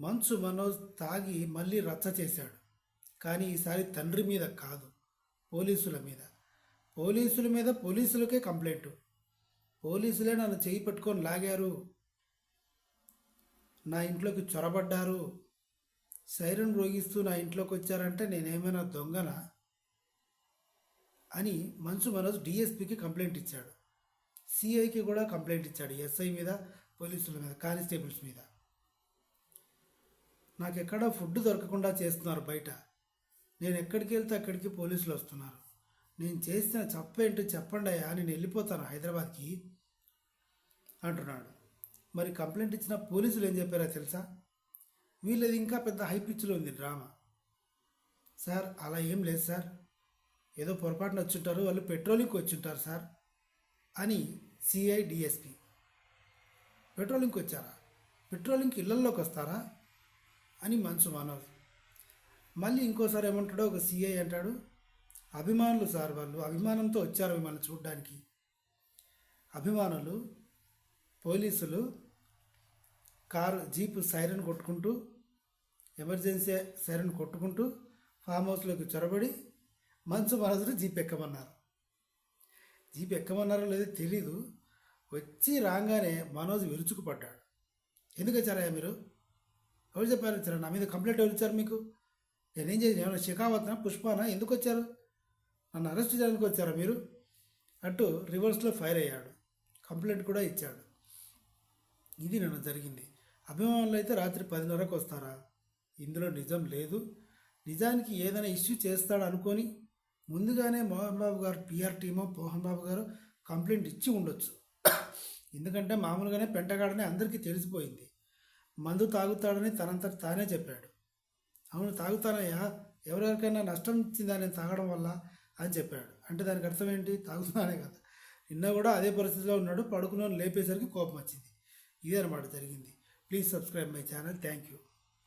మంచు మనోజ్ తాగి మళ్ళీ రచ్చ చేశాడు. కానీ ఈసారి తండ్రి మీద కాదు పోలీసుల మీద. పోలీసుల మీద పోలీసులకే కంప్లైంట్. పోలీసులే నన్ను చేయి పట్టుకొని లాగారు. నా ఇంట్లోకి చొరబడ్డారు. సైరన్ రోగిస్తూ నా ఇంట్లోకి వచ్చారంటే నేనేమైనా దొంగనా? అని మంచు మనోజ్ డిఎస్పికి కంప్లైంట్ ఇచ్చాడు. సిఐకి కూడా కంప్లైంట్ ఇచ్చాడు ఎస్ఐ మీద పోలీసుల మీద కానిస్టేబుల్స్ మీద. నాకు ఎక్కడ ఫుడ్ దొరకకుండా చేస్తున్నారు బయట. నేను ఎక్కడికి వెళ్తే అక్కడికి పోలీసులు వస్తున్నారు. నేను చేసిన తప్పేంటో చెప్పండి అయ్యా నేను వెళ్ళిపోతాను హైదరాబాద్కి అంటున్నాడు. మరి కంప్లైంట్ ఇచ్చిన పోలీసులు ఏం చెప్పారో తెలుసా? వీళ్ళది ఇంకా పెద్ద హై పిచ్లో ఉంది డ్రామా. సార్ అలా ఏం లేదు సార్. ఏదో పొరపాటున వచ్చుంటారు వాళ్ళు పెట్రోలింగ్కి వచ్చింటారు సార్ అని సిఐ డిఎస్పి పెట్రోలింగ్కి వచ్చారా? పెట్రోలింగ్కి ఇళ్ళల్లోకి వస్తారా? అని మంచు మనోజ్ మళ్ళీ ఇంకోసారి ఏమంటాడో ఒక సిఐ అంటాడు అభిమానులు సార్ వాళ్ళు అభిమానంతో వచ్చారు మిమ్మల్ని చూడడానికి. అభిమానులు పోలీసులు కారు జీపు సైరన్ కొట్టుకుంటూ ఎమర్జెన్సీ సైరన్ కొట్టుకుంటూ ఫామ్ హౌస్లోకి చొరబడి మంచు మనసులు జీప్ ఎక్కమన్నారు. జీప్ ఎక్కమన్నారో లేదో తెలీదు వచ్చి రాగానే మనోజ్ విరుచుకుపడ్డాడు. ఎందుకు వచ్చారా మీరు? ఎవరు చెప్పారు? సార్ నా మీద కంప్లైంట్ ఎవరు ఇచ్చారు మీకు? నేనేం చేసి ఏమైనా షికావత్నా పుష్పానా ఎందుకు వచ్చారు? నన్ను అరెస్ట్ చేయడానికి వచ్చారా మీరు? అటు రివర్స్లో ఫైర్ అయ్యాడు. కంప్లైంట్ కూడా ఇచ్చాడు. ఇది నన్ను జరిగింది. అభిమానులు అయితే రాత్రి పదిన్నరకు వస్తారా? ఇందులో నిజం లేదు. నిజానికి ఏదైనా ఇష్యూ చేస్తాడు అనుకొని ముందుగానే మోహన్ బాబు గారు పిఆర్ టీమో మోహన్ బాబు గారు కంప్లైంట్ ఇచ్చి ఉండొచ్చు. ఎందుకంటే మామూలుగానే పెంటగాడనే అందరికీ తెలిసిపోయింది. మందు తాగుతాడని తనంతట తానే చెప్పాడు. అవును తాగుతానయ్యా. ఎవరెవరికైనా నష్టం ఇచ్చిందా నేను తాగడం వల్ల అని చెప్పాడు. అంటే దానికి అర్థం ఏంటి? తాగుతున్నానే కదా. నిన్న కూడా అదే పరిస్థితిలో ఉన్నాడు. పడుకున్న లేపేసరికి కోపం వచ్చింది. ఇదే అనమాట జరిగింది. Please subscribe my channel thank you